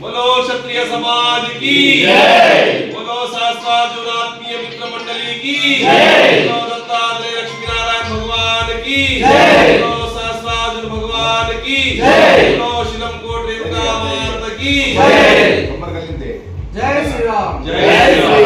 बोलो क्षत्रिय समाज की बोलो शास्त्रार्जुनात्मीय मित्र मंडली की लक्ष्मी नारायण भगवान की भगवान की शिलम कोट रेवता की जय श्री राम। जय श्री राम।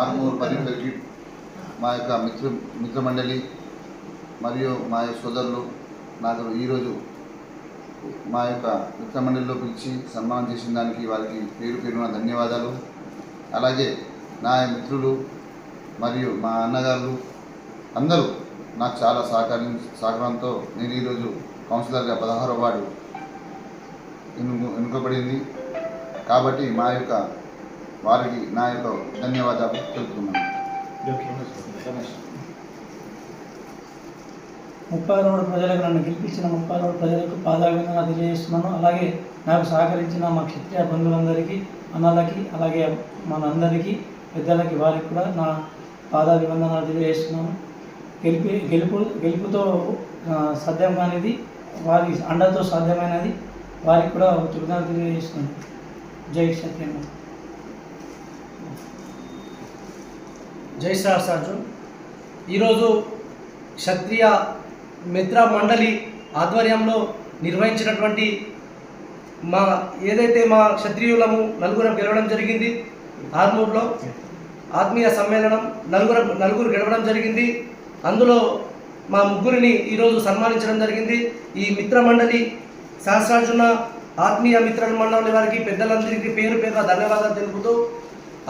ఆరుమూరు పరిధికి మా యొక్క మిత్ర మిత్రమండలి మరియు మా యొక్క సోదరులు నాకు ఈరోజు మా యొక్క మిత్రమండలిలో పిలిచి సన్మానం చేసిన దానికి వారికి పేరు పేరున ధన్యవాదాలు. అలాగే నా మిత్రులు మరియు మా అన్నగారు అందరూ నాకు చాలా సహకారం సహకారంతో నేను ఈరోజు కౌన్సిలర్గా పదహారో వార్డు ఎన్నుకు ఎన్నుకోబడింది. కాబట్టి మా యొక్క వారికి నా యొక్క ధన్యవాదాలు తెలుపుతున్నాను. ముప్పై రెండు ప్రజలకు నన్ను గెలిపించిన ముప్పై రోడ్డు ప్రజలకు పాదాభివందన తెలియజేస్తున్నాను. అలాగే నాకు సహకరించిన మా క్షత్రియ బంధువులందరికీ అన్నలకి అలాగే మనందరికీ పెద్దలకి వారికి కూడా నా పాదాభివందనాలు తెలియజేస్తున్నాను. గెలిపి గెలుపు గెలుపుతో ఆ, సాధ్యం కానిది వారి అండతో సాధ్యమైనది వారికి కూడా కృతజ్ఞతలు తెలియజేస్తున్నాను. జై సత్యం జై సహస్రార్జున్ ఈరోజు క్షత్రియ మిత్ర మండలి ఆధ్వర్యంలో నిర్వహించినటువంటి మా ఏదైతే మా క్షత్రియులము నలుగురం గెలవడం జరిగింది ఆర్మూర్లో ఆత్మీయ సమ్మేళనం నలుగురు నలుగురు గెలవడం జరిగింది. అందులో మా ముగ్గురిని ఈరోజు సన్మానించడం జరిగింది. ఈ మిత్ర మండలి శాస్త్రార్జున ఆత్మీయ మిత్ర మండలి వారికి పెద్దలందరికీ పేరు పేరుగా ధన్యవాదాలు తెలుపుతూ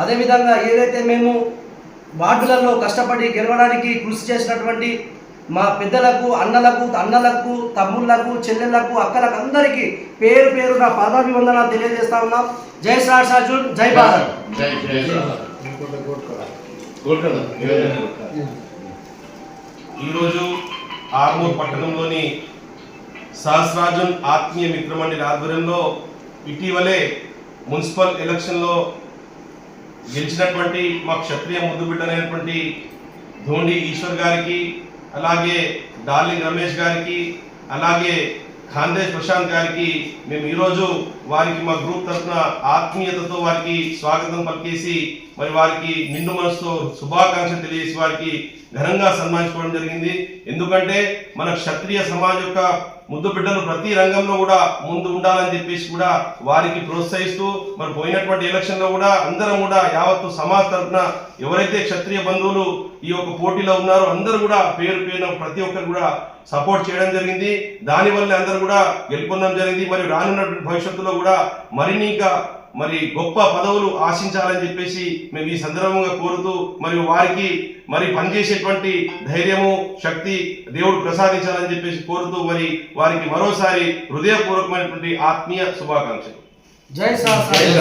అదేవిధంగా ఏదైతే మేము వార్డులలో కష్టపడి గెలవడానికి కృషి చేసినటువంటి మా పెద్దలకు అన్నలకు అన్నలకు తమ్ముళ్ళకు చెల్లెళ్ళకు అక్కలకు అందరికీ పేరు పేరు నా పాదాభివందనాలు తెలియజేస్తా ఉన్నాం. జై సహస్రార్జున్ జై భారత్. ఈరోజు ఆర్మూర్ పట్టణంలోని సహస్రాజన్ ఆత్మీయ మిత్రమండలి ఆధ్వర్యంలో ఇటీవలే మున్సిపల్ ఎలక్షన్లో గెలిచినటువంటి మా క్షత్రియ ముద్దు బిడ్డలైనటువంటి ధోని ఈశ్వర్ గారికి అలాగే డార్లింగ్ రమేష్ గారికి అలాగే ఖాందేశ్ ప్రశాంత్ గారికి మేము ఈరోజు వారికి మా గ్రూప్ తరఫున ఆత్మీయతతో వారికి స్వాగతం పలికేసి మరి వారికి నిండు మనసుతో శుభాకాంక్షలు తెలియజేసి వారికి ఘనంగా సన్మానించుకోవడం జరిగింది. ఎందుకంటే మన క్షత్రియ సమాజ్ యొక్క ముద్దు బిడ్డలు ప్రతి రంగంలో కూడా ముందు ఉండాలని చెప్పేసి కూడా వారికి ప్రోత్సహిస్తూ మరి పోయినటువంటి ఎలక్షన్లో కూడా అందరం కూడా యావత్తు సమాజ్ తరఫున ఎవరైతే క్షత్రియ బంధువులు ఈ యొక్క పోటీలో ఉన్నారో అందరూ కూడా పేరు పేరున ప్రతి ఒక్కరు కూడా సపోర్ట్ చేయడం జరిగింది. దానివల్ల అందరూ కూడా గెలుపొందడం జరిగింది. మరియు రానున్న భవిష్యత్తులో కూడా మరిన్ని ఇంకా మరి గొప్ప పదవులు ఆశించాలని చెప్పేసి మేము ఈ సందర్భంగా కోరుతూ మరియు వారికి మరి పనిచేసేటువంటి ధైర్యము శక్తి దేవుడు ప్రసాదించాలని చెప్పేసి కోరుతూ మరి వారికి మరోసారి హృదయపూర్వకమైనటువంటి ఆత్మీయ శుభాకాంక్షలు. జై సహస్రార్జున్